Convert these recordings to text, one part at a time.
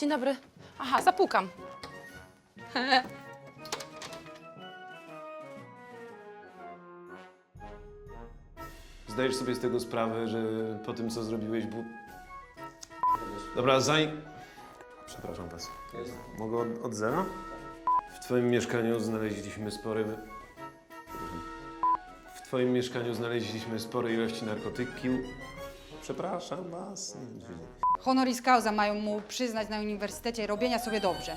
Dzień dobry. Aha, zapukam. Zdajesz sobie z tego sprawę, że po tym, co zrobiłeś, bu... Dobra, zaj... Przepraszam was. Mogę od, od zera? W twoim mieszkaniu znaleźliśmy spory... W twoim mieszkaniu znaleźliśmy spore ilości narkotyków. Przepraszam was. Honoris causa mają mu przyznać na uniwersytecie robienia sobie dobrze.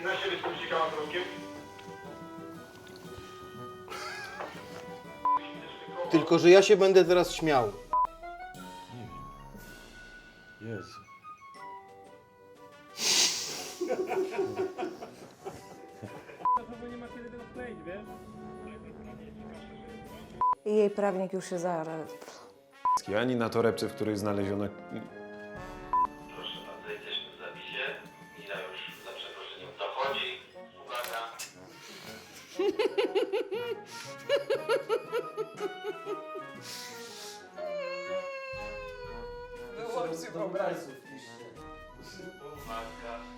I na siebie. Tylko, że ja się będę teraz śmiał. Jezu. I jej prawnik już się za... Ani na torebce, w której znaleziono... Proszę bardzo, jesteśmy w zapisie. Mila już za przeproszeniem dochodzi. Uwaga. Uwaga.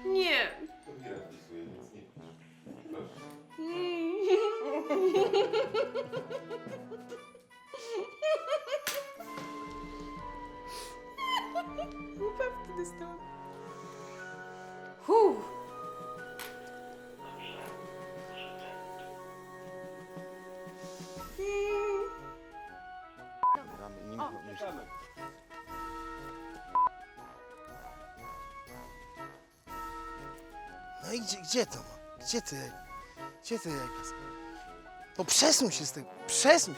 Nie. Huh. No i gdzie, gdzie to ma? Gdzie ty? Gdzie ty jajka? są? No przesuń się z tego, przesuń.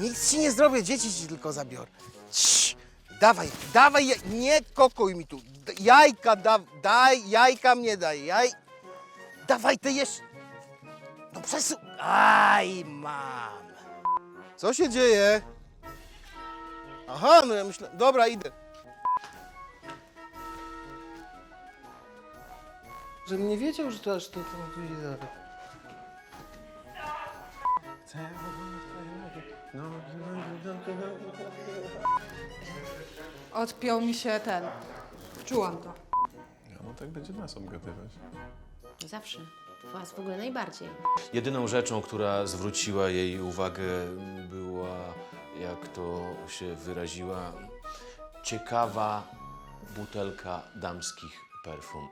Nic ci nie zrobię, dzieci ci tylko zabiorę. Cii, dawaj, dawaj, jaj- nie kokuj mi tu. Jajka, da, daj, jajka mnie daj, jaj. Dawaj, ty jesz. No przesuń. Aj, mam. Co się dzieje? Aha, no ja myślę, dobra, idę. Żebym nie wiedział, że to aż to, to tu idzie zaraz. Odpiął mi się ten. Czułam to. No tak będzie nas obgadywać. Zawsze. Was w ogóle najbardziej. Jedyną rzeczą, która zwróciła jej uwagę, była, jak to się wyraziła, ciekawa butelka damskich perfum.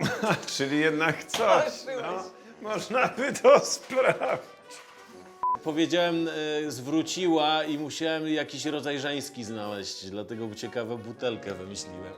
Czyli jednak coś, no. Można by to sprawdzić. Powiedziałem, e, zwróciła i musiałem jakiś rodzaj żeński znaleźć, dlatego ciekawą butelkę wymyśliłem.